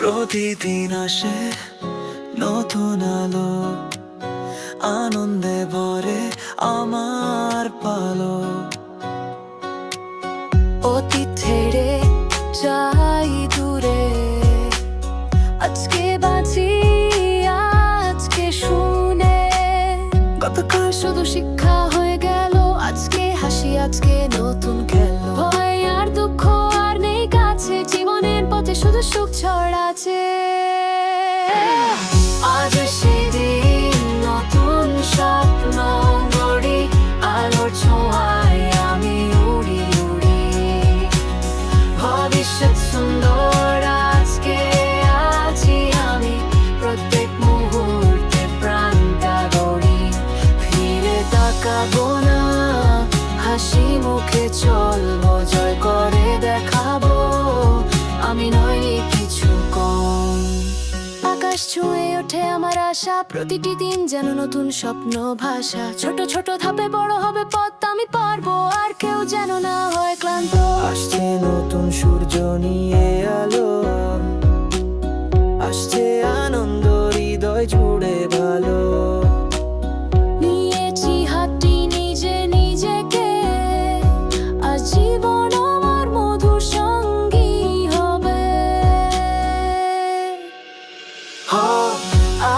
প্রতিদিন আসে নতুন আলো। আনন্দে ভরে আমার পালো। যাই দূরে। আজকে বাঁচি, আজকে শুনে। গতকাল শুধু শিক্ষা হয়ে গেল, আজকে হাসি, আজকে নতুন শুধু সুখ ছড়াছে আজ সেদিন নতুন স্বপ্ন গড়ি, আলোর ছোঁয়ায় আমি উড়ি উড়ি। ভবিষ্যৎ সুন্দর আজকে আছি আমি, প্রত্যেক মুহূর্তে প্রাণটা গড়ি। ফিরে তাকাবো না, হাসি মুখে ছুঁয়ে ওঠে আমার আশা। প্রতিটি দিন যেন নতুন স্বপ্ন, ভাষা। ছোট ছোট ধাপে বড় হবে পথ।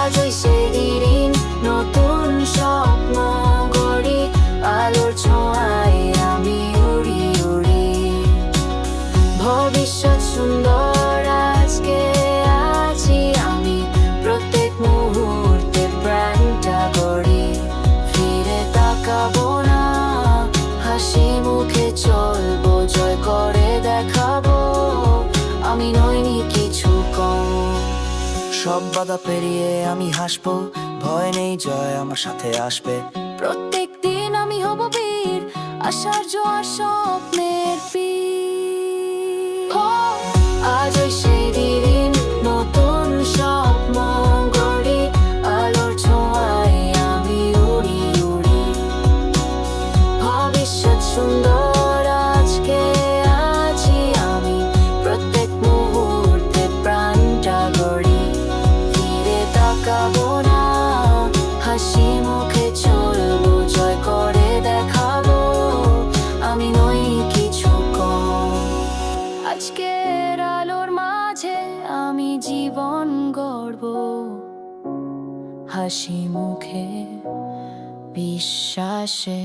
আজ ওই সেদিন নতুন স্বপ্ন গড়ি, আলোর ছোঁয়ায় আমি উড়ি উড়ি। ভবিষ্যৎ সুন্দর আজকে আছি আমি, প্রত্যেক মুহূর্তে প্রাণটা গড়ি। ফিরে তাকাবো না, হাসি মুখে চলবো সব বাধা পেরিয়ে আমি হাসবো। ভয় নেই, জয় আমার সাথে আসবে। প্রত্যেক দিন আমি হব বীর আশার জোয়ার স্বপ্নের বীর আজকের আলোর মাঝে আমি জীবন গড়ব। হাসি মুখে বিশ্বাসে।